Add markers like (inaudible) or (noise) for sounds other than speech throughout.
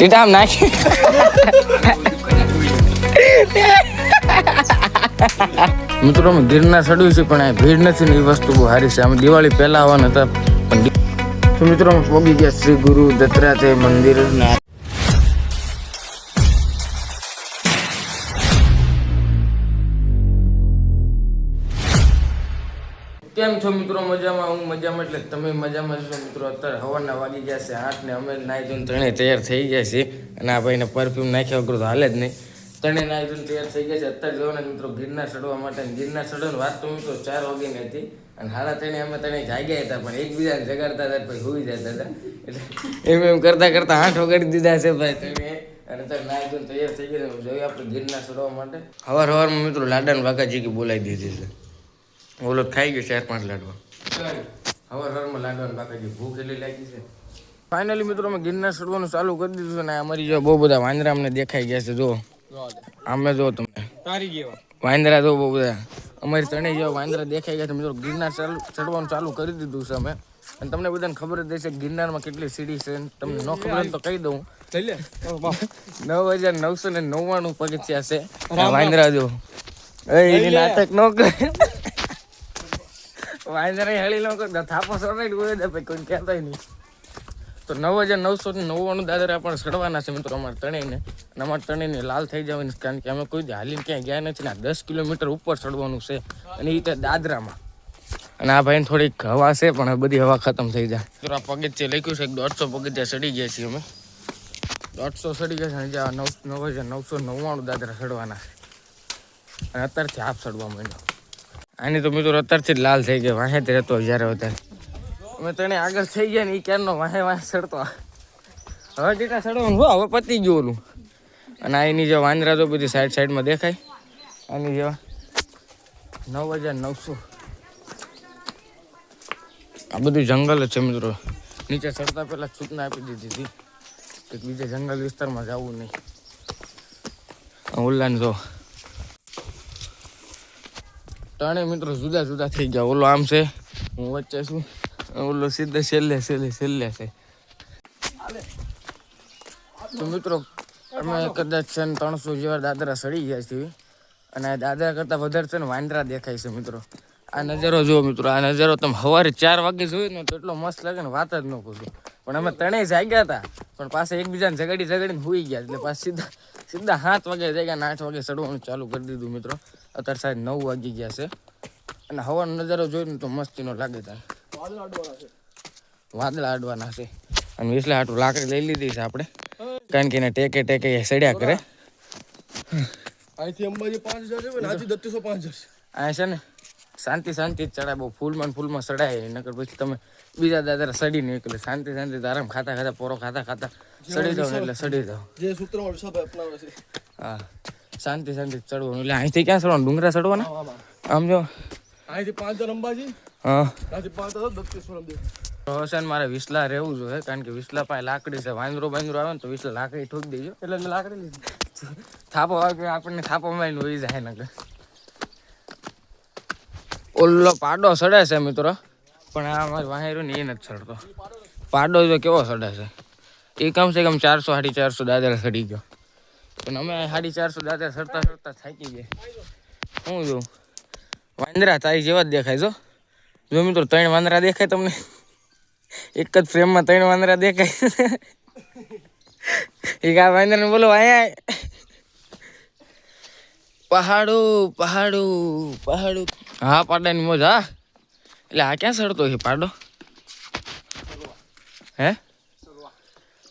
ટીટા આમ નાખી. મિત્રો, અમે ગીરના ચડ્યું છે, પણ આ ભીડ નથી ને એ વસ્તુ બહુ સારી છે. અમે દિવાળી પહેલા આવવાના હતા, પણ મિત્રો, અમે પોગી ગયા. શ્રી ગુરુ દત્તાત્રેય મંદિર ના કેમ છો મિત્રો? મજામાં? હું મજામાં, એટલે તમે મજામાં છો મિત્રો? અત્યારે હવાના વાગી ગયા છે આઠ ને અમે નાહી ધોઈને ત્રણે તૈયાર થઈ ગયા છે અને આ ભાઈને પરફ્યુમ નાખ્યા વગર તો હાલે જ નહીં. ત્રણે નાહી ધોઈને તૈયાર થઈ ગયા છે. અત્યારે જોવાના મિત્રો ગિરના ચડવા માટે. અને ગિરનાર ચડવાની વાત તો મિત્રો ચાર વાગ્યાની હતી. અને હારા ત્રણે અમે ત્રણે જાગ્યા હતા, પણ એકબીજાને જગાડતા હતા પછી હોઈ જતા હતા. એટલે એમ એમ કરતા કરતા આઠ વગાડી દીધા છે ભાઈ તમે અને અત્યારે નાહી તૈયાર થઈ ગયા છે. જોઈએ આપણે ગિરના ચડવા માટે. હવાર હવારમાં મિત્રો લાડાને વાઘાજી બોલાવી દીધી છે. ઓલો ખાઈ ગયો ચાર પાંચ લાડવા. હવે રરમાં લાડવા બાકી ભૂખ એટલી લાગી છે. ફાઇનલી મિત્રો અમે ગિરનાર ચડવાનું ચાલુ કરી દીધું છે ને અમારી જો બહુ બધા વાંદરા અમને દેખાઈ ગયા છે જો. આમે જો તમે તારી ગયો વાંદરા જો બહુ બધા. અમારી ત્રણેય જેવા વાંદરા દેખાઈ ગયા છે. મિત્રો ગિરનાર ચાલુ ચડવાનું ચાલુ કરી દીધું છે અમે. અને તમને બધાને ખબર જ હશે ગિરનારમાં કેટલી સીડી છે તમને ન ખબર તો કહી દઉં. નવ હજાર નવસો ને નવ્વાણું પગથિયા છે. વાંદરા જો. એ નાટક ન કરે. વાંદરા હળી ન કરતા થાપો સડાઈ હોય દે પછી કોઈ કહેતાય નહીં. તો નવ હજાર નવસો ને નવ્વાણું દાદરા પણ સડવાના છે મિત્રો અમારે ત્રણેયને. અને અમારે ત્રણેયને લાલ થઈ જવાની કારણ કે અમે કોઈ હાલીને ક્યાંય ગયા નથી ને દસ કિલોમીટર ઉપર ચડવાનું છે. અને એ તે દાદરામાં. અને આ ભાઈને થોડીક હવા છે, પણ બધી હવા ખતમ થઈ જાય. મિત્રો આ પગથિયે લખ્યું છે કે દોઢસો પગથિયા ચડી ગયા છીએ અમે. દોઢસો ચડી ગયા છે, અને નવ નવ હજાર નવસો નવ્વાણું દાદરા ચડવાના છે. અને અત્યારથી હાફ ચડવા માંડ્યો આની તો મિત્રો અત્યારથી જ લાલ થઈ ગયો વાહે રહેતો જ્યારે વધારે. અમે તને આગળ થઈ ગયા ને એ ક્યારનો વાહે વાહે ચડતો હવે ટીટા સડવાનું હો, હવે પતી ગયું ઓલું. અને આ એની જે વાંદરા તો બધી સાઈડ સાઈડમાં દેખાય. આની જેવા નવ હજાર નવસો. આ બધું જંગલ જ છે મિત્રો. નીચે ચડતા પહેલાં સૂચના આપી દીધી હતી કે બીજે જંગલ વિસ્તારમાં જવું નહીં. ઓલાને જો ત્રણેય મિત્રો જુદા જુદા થઈ ગયા. ઓલો આમ છે, હું વચ્ચે છું. ઓલો સીધે છેલ્લે છેલ્લે છેલ્લે છે. તો મિત્રો, અમે કદાચ છે ને ત્રણસો જેવા દાદરા સડી ગયા છીએ. અને દાદરા કરતાં વધારે છે ને વાંદરા દેખાય છે મિત્રો. આ નજારો જુઓ મિત્રો, આ નજારો તમે સવારે ચાર વાગે જોયું ને તો એટલો મસ્ત લાગે ને, વાત જ ન પૂછો. પણ અમે ત્રણેય જાગ્યા હતા, પણ પાસે એકબીજાને ઝઘડી ઝઘડીને હોઈ ગયા. એટલે પાછા સીધા સીધા સાત વાગે જાગ્યા ને આઠ વાગે ચડવાનું ચાલુ કરી દીધું મિત્રો. અત્યારે સાહેબ નવ વાગી ગયા છે. અને હવાનો નજારો જોઈને તો મસ્તીનો લાગે થાય વાદળા અડવાના છે. અને વિસલા આટલું લાકડી લઈ લીધી છે આપણે. કારણ કે એને ટેકે ટેકે એ સડ્યા કરે. અહીંથી અંબાજી પાંચ હજાર છે ને આજુ દત્તીસો પાંચ હજાર આ છે ને શાંતિ શાંતિ જ ચડાય. બહુ ફૂલમાં ફૂલમાં સડાય નકર પછી તમે બીજા દાદા સડી નીકળે. શાંતિ શાંતિ આરામ ખાતા ખાતા પોરો ખાતા ખાતા સડી જાવ એટલે સડી જાવ જે સૂત્ર અપનાવે છે. હા. શાંતિ શાંતિ ચડવાનું. એટલે અહીંથી ક્યાં ચડવાનું? ડુંગરા ચડવાના? આમ જો. અહીંથી પાંચ હજાર અંબાજી? હા. ત્યાંથી પાંચ હજાર રામદેવ રોશન મારે વિસલા રહેવું જોઈએ કારણ કે વિસલા પાસે લાકડી છે. વાંદરો વાંદરો આવે ને તો વિસલા લાકડી ઠોકી દેજો. એટલે મેં લાકડી લીધી. થાપો આવે આપણને થાપો મારીને વહી જાય નકર ઓલો પાડો સડે છે મિત્રો. પણ આ અમારી વાહેરો ને એ નથી સડતો. પાડો જો કેવો સડે છે. એ કમસે કમ ચારસો સાડી ચારસો દાદા સડી ગયો. પણ અમે સાડી ચારસો દાદરા સરતા સરતા થાકી ગયા. હું જોઉં? વાંદરા તારી જેવા જ દેખાય, જો. જો મિત્રો, ત્રણ વાંદરા દેખાય તમને. એક જ ફ્રેમમાં ત્રણ વાંદરા દેખાય. એક આ વાંદરાને બોલો, અહીંયા પહાડું પહાડું પહાડું. હા, પાડાની મોજ, હા. એટલે આ ક્યાં સડતો છે પાડો? હે?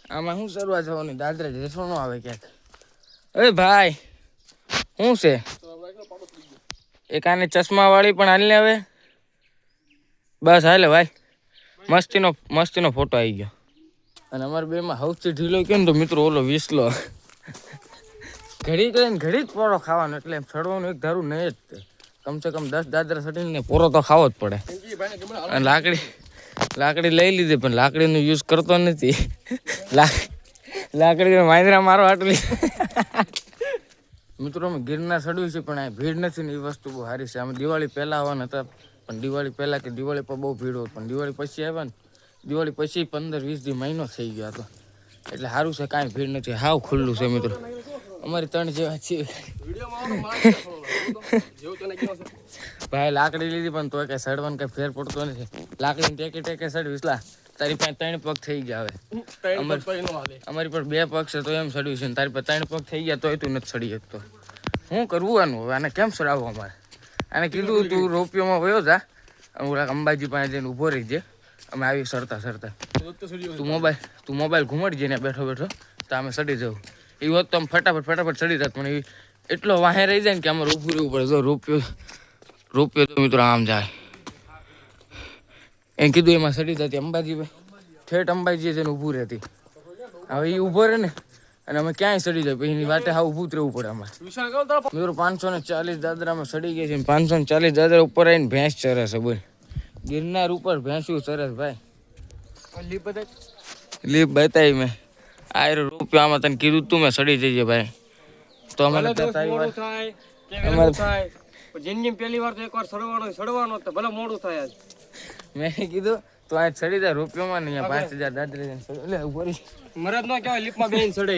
આમાં શું શરૂઆત જવાનું? દાદરા જેસો નો આવે ક્યાંક. અરે ભાઈ, શું છે? એક આને ચશ્મા વાળી પણ હાલને હવે. બસ હાલે ભાઈ. મસ્તીનો મસ્તીનો ફોટો આવી ગયો. અને અમારે બેમાં સૌથી ઢીલો કેમ તો મિત્રો ઓલો વિસલો. ઘડી કરીને ઘડી જ પોરો ખાવાનો એટલે એમ સડવાનું એક ધારું નહીં જ તે. કમસે કમ દસ દાદરા સડીને પોરો તો ખાવો જ પડે. અને લાકડી લાકડી લઈ લીધી પણ લાકડીનો યુઝ કરતો નથી. લાક લાકડી વાંદરા મારો આટલી મિત્રો, અમે ગિરનાર ચડ્યું છે, પણ આ ભીડ નથી ને એ વસ્તુ બહુ સારી છે. અમે દિવાળી પહેલાં આવવાના હતા, પણ દિવાળી પહેલાં કે દિવાળી પર બહુ ભીડ હોય. પણ દિવાળી પછી આવ્યા ને, દિવાળી પછી પંદર વીસ દી મહિનો થઈ ગયો હતો એટલે સારું છે, કાંઈ ભીડ નથી. હાવ ખુલ્લું છે, મિત્રો. અમારી ત્રણ જેવા છે. ભાઈ, લાકડી લીધી પણ તોય કઈ સડવાનું કઈ ફેર પડતો નથી. લાકડી ટેકે ટેકે સડ વિસલા તારી પાસે ત્રણ પગ થઈ ગયા હવે. અમારી પર બે પગ છે તો એમ સડ્યું છે. તારી પાસે ત્રણ પગ થઈ ગયા તોય તું નથી સડી શકતો. શું કરવું આનું હવે? આને કેમ સડાવો અમારે? આને કીધું તું રોપિયોમાં વયો જા. હું અંબાજી પાસે જઈને ઊભો રહી જાય અમે આવી સરતા સરતા. તો તો તું મોબાઈલ તું મોબાઈલ ઘુમાડજે ને બેઠો બેઠો તો અમે સડી જવું. એ હોત તો આમ ફટાફટ ફટાફટ સડી જાત પણ એ એટલો વાહે રહી જાય ને કે અમારે ઊભું રહેવું પડે. જો રોપ્યો રોપ્યો તો મિત્રો આમ જાય. એમ કીધું એમાં સડી જતી અંબાજી ભાઈ ઠેઠ અંબાજી જઈને ઊભું રહેતી. હવે એ ઊભો રહે ને અને અમે ક્યાંય સડી જાય પછી એની વાટે હા ઊભું રહેવું પડે અમારે મિત્રો પાંચસો ને ચાલીસ દાદરામાં સડી ગયા છે પાંચસો ને ચાલીસ દાદરા ઉપર આવીને ભેંસ ચરે છે બોલ. ગિરનાર ઉપર ભેંસું સરસ ભાઈ. લીપ બતાવી મેં. આયરો રૂપિયા આમાં તને કીધું તું મેં સડી જઈએ ભાઈ. તો અમારે થાય અમારે- થાય. પણ પહેલી વાર તો એકવાર સડવાનો સડવાનો તો ભલે મોડું થાય આજ. મેં કીધું તું આ ચડી જાય રૂપિયામાં નહીં પાંચ હજાર દાદરી એટલે ઊભો રહી. મરદ નો કહેવાય લીપમાં બેન ચડે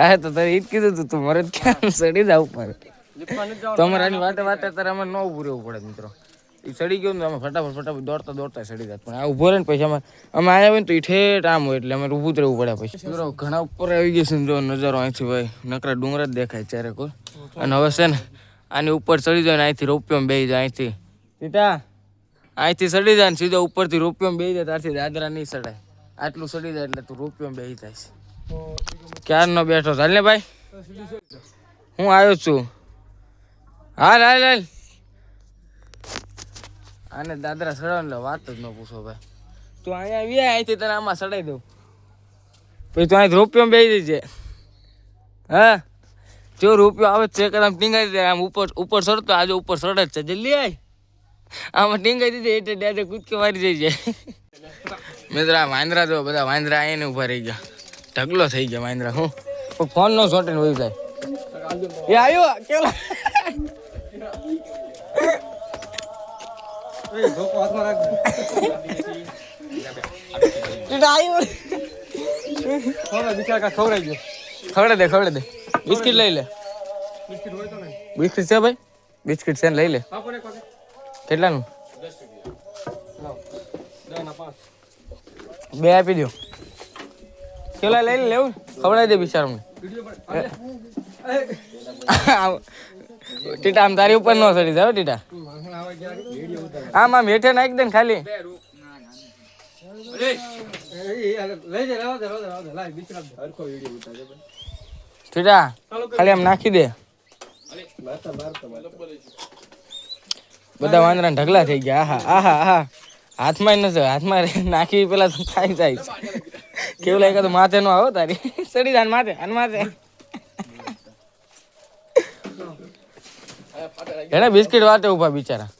હા તો તારે ઈજ કીધું તું તું મરે જ ક્યાં સડી જા ઉપર. તમારાની વાતે વાતે અમારે તારે અમે ન ઉભું રહેવું પડે મિત્રો. એ ચડી ગયું ને અમે ફટાફટ ફટાફટ દોડતા દોડતા ચડી જાય પણ આ ઊભો રહે ને પછી અમે અમે આવ્યા હોય ને તો એ ઠેઠ આમ હોય એટલે અમે ઊભું જ રહેવું પડે પછી. મિત્રો ઘણા ઉપર આવી ગયા છે જો નજારો અહીંથી ભાઈ. નકરા ડુંગર જ દેખાય ચારે કોઈ અને હવે છે ને આની ઉપર ચડી જાય ને અહીંથી રોપ્યો બે જાય અહીંથી. સીતા અહીંથી સડી જાય ને સીધો ઉપરથી રોપિયોમાં બે જાય, ત્યારથી દાદરા નહીં સડાય. આટલું સડી જાય એટલે તું રોપિયોમાં બે જાય છે. ક્યારનો બેઠો ચાલ ને ભાઈ. હું આવ્યો છું. હાલ હાલ હાલ. આને દાદરા સડાવ એટલે વાત જ ન પૂછો ભાઈ. તું અહીંયા આવી અહીંથી તને આમાં સડાઈ દઉં. પછી તું અહીંથી રૂપિયો બે દેજે હા? જો રૂપિયો આવે ચેક આમ ટીંગાઈ દે, આમ ઉપર ઉપર સડતો, આજે ઉપર સડે જ છે. જલ્દી આય. આમાં ટીંગાઈ દીધી એટલે ડાયરેક્ટ કૂદકે મારી જઈ જાય મિત્ર આ વાંદરા જો બધા વાંદરા આવીને ઊભા રહી ગયા. ઢગલો થઈ ગયા વાંદરા હું. ફોન નો સોટીને હોય જાય. એ આવ્યો કેલો. ખવડે દે ખવડે દે. બિસ્કિટ લઈ લે. બિસ્કિટ છે ભાઈ? બિસ્કિટ છે લઈ લે. કેટલાનું. બે આપી દો કેલા લઈ લેવું ખવડાવી દે બિચાર અમને (laughs) ટીટા આમ તારી ઉપર નો ચડી જાવ ટીટા. આમ આમ હેઠે નાખી દે ને ખાલી. ટીટા ખાલી આમ નાખી દે. બધા વાંદરા ઢગલા થઈ ગયા. આહા આહા આહા. હાથમાં નથી, હાથમાં નાખી પેલા તો ખાઈ જાય. કેવું લાગે તો માથે નો આવો તારી. ચડી જાય માથે અને માથે. એને બિસ્કિટ વાટે ઊભા બિચારા.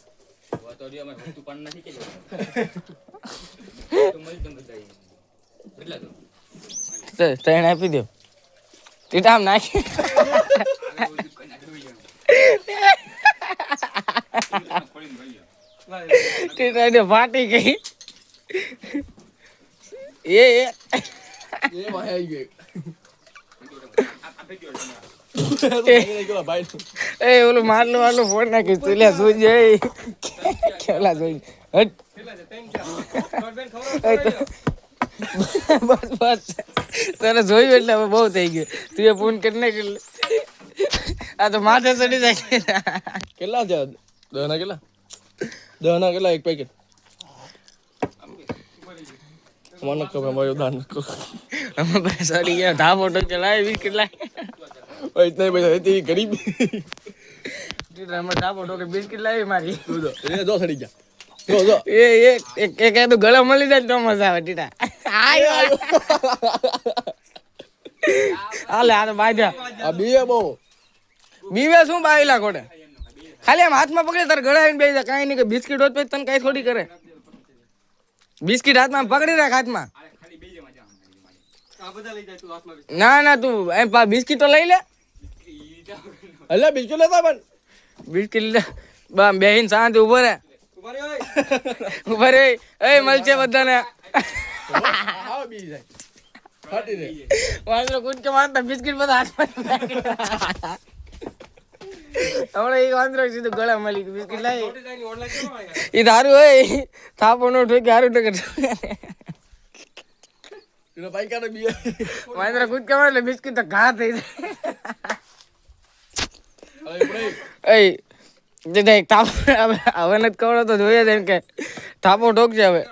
ત્રણ આપી દો. ટીટા આમ નાખી. ટીટા એને ફાટી ગઈ. એ એ. એ. ભાઈ એ. ઓલું મારલું મારલું ફોડ નાખી તું લે સુઈ જાય કેલા હટ. બસ બસ. તને જોયું એટલે હવે બહુ થઈ ગયું. તું એ ફોન કરી નાખ આ તો માથે ચડી જાય. કેટલા છે કેટલા? દહના કેટલા એક પેકેટ મને ખબર મારું દાન અમે ભાઈ સડી ગયા ધાબો ટોકે લાવી બિસ્કિટ લાવી ઇતના પૈસા હતી ગરીબ અમે ટોકે બિસ્કિટ લાવી મારી એ સડી ગયા એ એક એક એક મળી જાય તો મજા આવે ટીટા આયો હાલે આ તો બાજા આ બીએ બહુ બીવે શું બાવીલા ખોટે ખાલી આમ હાથમાં પકડે તારે ગળે આવીને બેસી જાય કાંઈ નહીં કે બિસ્કિટ હોત પછી તને કાંઈ થોડી કરે. બિસ્કિટ હાથમાં પકડી રાખ હાથમાં. ના ના તું એમ પા બિસ્કિટ તો લઈ લે. અલ્યા બિસ્કુટ લેતા પણ. બિસ્કિટ લે. બા બેહીન શાંતિ ઊભો રે ઊભા રે એ મળશે બધાને. હા બી જાય. ફાટી રે વાંદરો કૂદકે મારતા બિસ્કિટ બધા હાથમાં. હમણાં એક વાંદરો સીધું ગળા મળી ગયું. બિસ્કિટ લાવી એ તારું હોય. થાપો નો ઠોકી હારું ટકે બી વાંદરા કૂદકે કરવા એટલે બિસ્કિટ તો ઘા થઈ જાય. એ જે તે થાપો હવે હવે નથી ખબર તો જોઈએ છે એમ કે થાપો ઠોકશે હવે.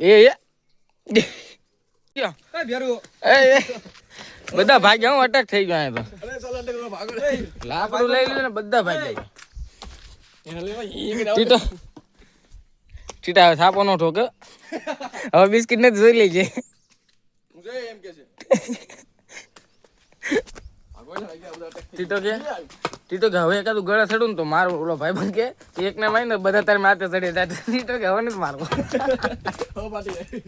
એ એ. બધા ભાગ્યા હું અટક થઈ ગયો તો. લાકડું લઈ લીધું ને બધા ભાગ્યા ટીટો. ટીટા હવે થાપો નો ઠોકે. હવે બિસ્કિટ ને જોઈ લેજે. ચીટો કે (laughs) ટીટો કે હવે એકાદું ગળા ચડું ને તો મારું ઓલો ભાઈ બંધ કે એક ને મારી ને બધા તારે માથે ચડી જાય. ટીટો કે હવે નથી મારવો. (laughs) એક ને મારી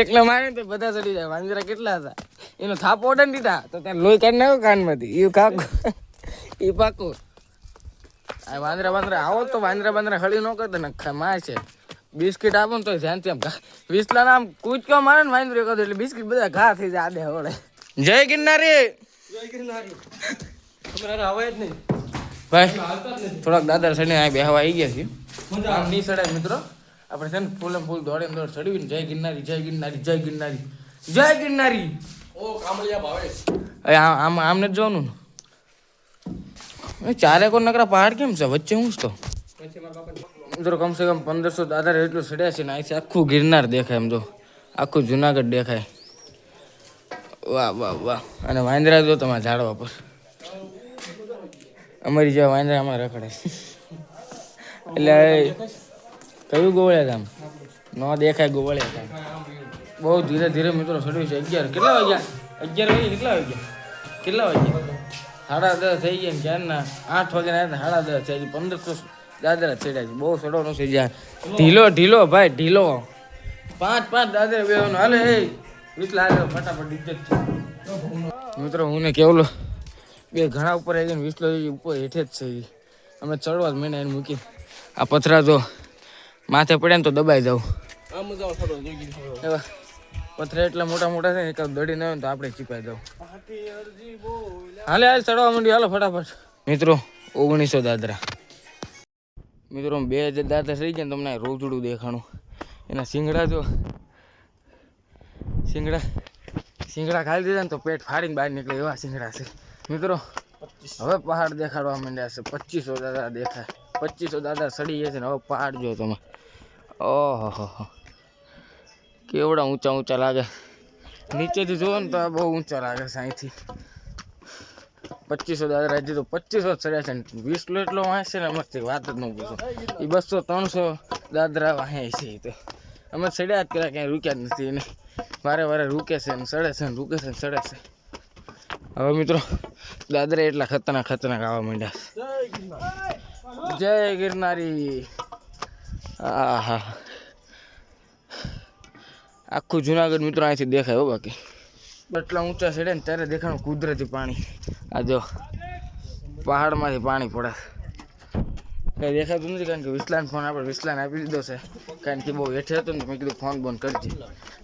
એકને મારે ને તો બધા ચડી જાય. વાંદરા કેટલા હતા? એનો થાપો ઓડે ને દીધા. તો ત્યાં લોહી કાઢી નાખ્યો કાનમાંથી. એ કાકો એ પાકો. આ વાંદરા વાંદરા આવો તો વાંદરા વાંદરા હળી ન કરતા ને માર છે. બિસ્કિટ આપો ને તો ધ્યાનથી આમ વિસલા આમ કૂચકો મારે ને વાંદરો કહો એટલે બિસ્કિટ બધા ઘા થઈ જાય આડે હવળે. જય ગિરનારી. તમારે હવે જ નહીં. ભાઈ થોડાક દાદા સડી આ બેહવા આવી ગયા છીએ. આમ નહીં સડાય મિત્રો. આપણે છે ને ફૂલે ફૂલ દોડે દોડ ચડવી જય ગિરનારી જય ગિરનારી જય ગિરનારી જય ગિરનારી. ઓ કામળિયા ભાવેશ. આમ આમ જ જોવાનું ને? ચારે કોણ નકરા પહાડ કેમ છે? વચ્ચે હું તો. મિત્રો કમસે કમ પંદરસો દાદા એટલું ચડ્યા છે ને અહીંથી આખું ગિરનાર દેખાય એમ જો. આખું જુનાગઢ દેખાય. વાહ વાહ વાહ. અને વાંદરા જો તમારા ઝાડવા પર. અમારી જેવા અમારે રખડે. એટલે કયું ગોવળિયા ગામ ન દેખાય ગોવળિયા ગામ બહુ ધીરે ધીરે મિત્રો ચડ્યું છે. અગિયાર. કેટલા વાગ્યા? અગિયાર વાગે કેટલા વાગ્યા? કેટલા વાગ્યા? સાડા દસ થઈ ગયા ને ક્યારના આઠ વાગ્યા ના સાડા દસ થઈ ગયા. પંદરસો દાદરા ચડ્યા છે. બહુ સડો છે જ્યાં. ઢીલો ઢીલો ભાઈ, ઢીલો. પાંચ પાંચ દાદરા બે હાલે એ વિટલા ફટાફટ ઇજ્જત છે. મિત્રો, હું ને કેવલો? બે ઘણા ઉપર આવી ગયા વિસલો ઉપર હેઠે જ છે. અમે ચડવા જ મહિના એને મૂકી આ પથરા તો માથે પડે ને તો દબાઈ જાવ પથરા એટલા મોટા મોટા છે એક એકાદ દડી ના હોય તો આપણે ચીપાઈ જાવ હાલે હાલ ચડવા માંડી હાલો ફટાફટ. મિત્રો ઓગણીસો દાદરા. મિત્રો બે હજાર દાદરા થઈ ગયા તમને રોજડું દેખાણું. એના શિંગડા જો. શિંગડા. શિંગડા ખાઈ દીધા ને તો પેટ ફાડીને બહાર નીકળે એવા શિંગડા છે. મિત્રો હવે પહાડ દેખાડવા માંડ્યા છે. પચીસો દાદા દેખાય. પચીસો દાદા સડી ગયા છે ને હવે પહાડ જો તમે. ઓહો હો હો કેવડા ઊંચા ઊંચા લાગે. નીચેથી જુઓ ને તો આ બહુ ઊંચા લાગે છે અહીંથી. પચીસો દાદરા હજી તો પચીસો જ ચડ્યા છે ને. વીસ કિલો એટલો વાંચ છે ને મસ્તી વાત જ ન પૂછો. એ બસો ત્રણસો દાદરા વાંહે છે ઈ તો. અમે ચડ્યા જ કર્યા ક્યાંય રૂક્યા જ નથી એને. વારે વારે રૂકે છે ને ચડે છે ને રૂકે છે ને ચડે છે. હવે મિત્રો દાદરા એટલા ખતરનાક ખતરનાક આવવા માંડ્યા. જય ગિરનારી. આહા. આખું જુનાગઢ મિત્રો અહીંથી દેખાય હો બાકી. એટલા ઊંચા ચડે ને ત્યારે દેખાણું કુદરતી પાણી. આ જો પહાડમાંથી પાણી પડે. કઈ દેખાતું નથી કારણ કે વિસલાન ફોન આપણે વિસલાન આપી દીધો છે. કારણ કે બહુ હેઠે હતો ને મેં કીધું ફોન બંધ કરજે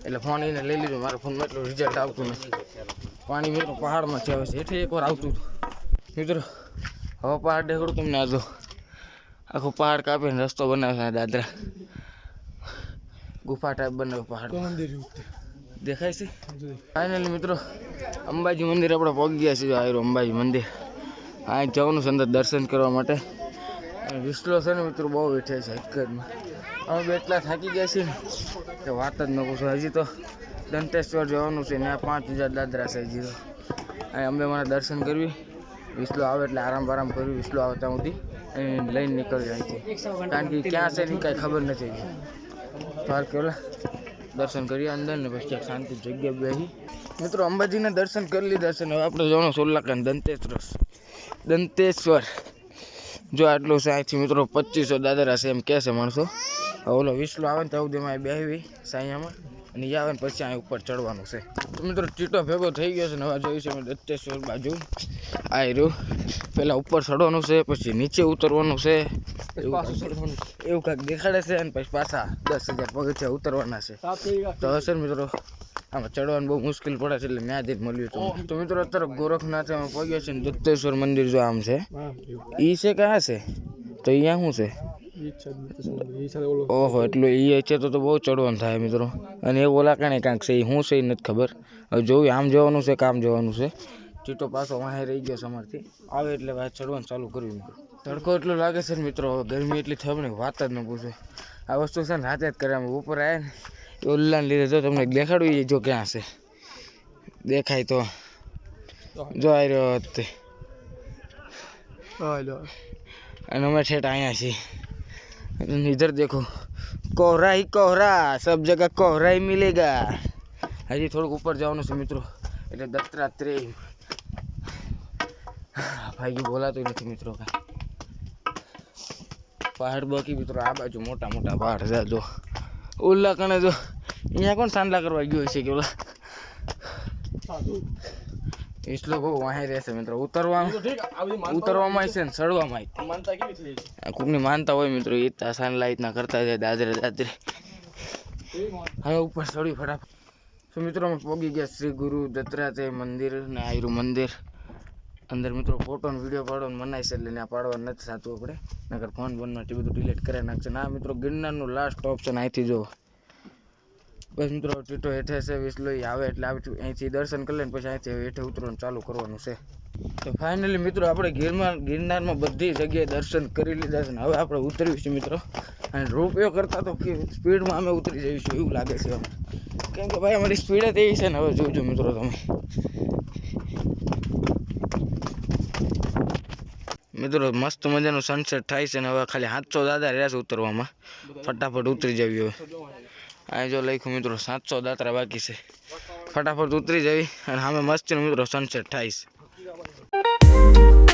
એટલે ફોન એને લઈ લીધો. મારા ફોનમાં એટલું રિઝલ્ટ આવતું નથી. પાણી મિત્રો પહાડમાં છે છે એટલે એકવાર આવતું હતું. મિત્રો હવે પહાડ દેખાડું તમને આજો આખો પહાડ કાપીને રસ્તો બનાવે છે દાદરા. ગુફા ટાઈપ બનાવે પહાડ મંદિર દેખાય છે? ફાઇનલી મિત્રો અંબાજી મંદિર આપણે પહોંચી ગયા છીએ આયરો અંબાજી મંદિર. આ જવાનું છે અંદર દર્શન કરવા માટે. વિસલો છે ને મિત્રો બહુ બેઠે છે હકીકતમાં. અમે એટલા થાકી ગયા છીએ ને. કે વાત જ ન પૂછો હજી તો દંતેશ્વર જવાનું છે, ને પાંચ હજાર દાદરા છે જીરો અહીં અંબે મારા દર્શન કરવી વિસલો આવે એટલે આરામ આરામ કરવી વિસલો આવે ત્યાં સુધી. લઈને નીકળી અહીંથી. કારણ કે ક્યાં છે ને કાંઈ ખબર નથી પાર્ક કેવલા દર્શન કરીએ અંદર ને પછી શાંતિ જગ્યા બેસી મિત્રો, અંબાજીના દર્શન કરી લીધા છે, ને હવે આપણે જવાનું સોલાકાન દંતેશ્વર. દંતેશ્વર. જો આટલું છે, અહીંથી મિત્રો પચીસો દાદરા છે એમ કહે છે માણસો. ઓલો વિસલો આવે ને ત્યાં સુધી બેહવી સાયામાં અને એ આવે ને પછી અહીં ઉપર ચડવાનું છે. તો મિત્રો ટીટો ભેગો થઈ ગયો છે ને હવે જોયું છે દત્તેશ્વર બાજુ. આયરું રહ્યું. પહેલાં ઉપર ચડવાનું છે પછી નીચે ઉતરવાનું છે. એવું કાંઈક- દેખાડે છે અને પછી પાછા દસ હજાર પગથિયા ઉતરવાના છે. તો હશે ને મિત્રો આમાં ચડવાનું બહુ મુશ્કેલ પડે છે એટલે ત્યાં જ મળ્યું હતું તો મિત્રો અત્યારે ગોરખનાથ અમે પગ્યો છે ને દત્તેશ્વર મંદિર જો આમ છે. એ છે ક્યાં છે? તો અહીંયા શું છે? ઓહો એટલે એ છે તો બહુ ચડવાનું થાય મિત્રો. અને એ ઓલા કાંઈ કાંઈક છે એ શું છે એ નથી ખબર. હવે જોયું આમ જવાનું છે કામ જવાનું છે. ચીટો પાછો વાહે રહી ગયો છે અમારથી. આવે એટલે વાત ચડવાનું ચાલુ કર્યું મિત્રો તડકો એટલો લાગે છે ને મિત્રો હવે ગરમી એટલી થઈ ને વાત જ ન પૂછે. આ વસ્તુ છે ને રાતે જ કરે ઉપર આવ્યા ને એ ઉલ્લાને લીધે જો તમને દેખાડું એ જો ક્યાં છે. દેખાય તો. જો આવી રહ્યો તે. અને અમે ઠેઠ અહીંયા છીએ. इधर देखो कोहरा ही कोहरा सब जगह कोहरा ही मिलेगा હજી થોડુંક ઉપર જવાનું છે મિત્રો એટલે દત્તાત્રેય ભાઈ બોલાતું નથી મિત્રો કાંઈ પહાડ બાકી મિત્રો આ બાજુ મોટા મોટા પહાડ છે જો ઉલ્લા કણે જો અહીંયા કોણ સાંડલા કરવા ગયો છે કે ઓલા સાધુ. એટલો બહુ વાહે રહેશે મિત્રો. ઉતરવામાં તો ઠીક, આ બધી માનતા ઉતરવામાં છે ને ચડવામાં માનતા કેવી થઈ છે? આ કોકની માનતા હોય મિત્રો એ તાસાન કરતા જાય દાદરે દાદરે. હવે ઉપર સડી ફટાફટ. તો મિત્રો અમે પહોંચી ગયા શ્રી ગુરુ દત્તાત્રેય મંદિર ને આયરું મંદિર. અંદર મિત્રો ફોટો ને વીડિયો પાડવાનો મનાય છે એટલે ત્યાં પાડવા નથી થતું આપણે. નકર ફોન બોનમાંથી બધું ડિલીટ કરી નાખશે ના મિત્રો ગિરનારનું લાસ્ટ ઓપ્શન અહીંથી જો બસ મિત્રો, ટીટો હેઠે છે વિસલોઈ આવે એટલે અહીંથી દર્શન કરી લઈને પછી અહીંથી હેઠે ઉતરવાનું ચાલુ કરવાનું છે. તો ફાઇનલી મિત્રો, આપણે ગિરનાર, ગિરનારમાં બધી જગ્યાએ દર્શન કરી લીધા છે હવે આપણે ઉતરવી છે મિત્રો. અને રૂપિયો કરતાં તો સ્પીડમાં અમે ઉતરી જઈશું એવું લાગે છે અમે કેમ કે ભાઈ અમારી સ્પીડ જ એવી છે ને, હવે જોજો મિત્રો તમે. મિત્રો, મસ્ત મજાનું સનસેટ થાય છે ને, હવે ખાલી સાતસો દાદા રહ્યા છે ઉતરવામાં. ફટાફટ ઉતરી જવી હવે. અહીં જો લખ્યું મિત્રો, સાતસો દાતરા બાકી છે. ફટાફટ ઉતરી જવી અને સામે મસ્ત મિત્રો સનસેટ થાય છે.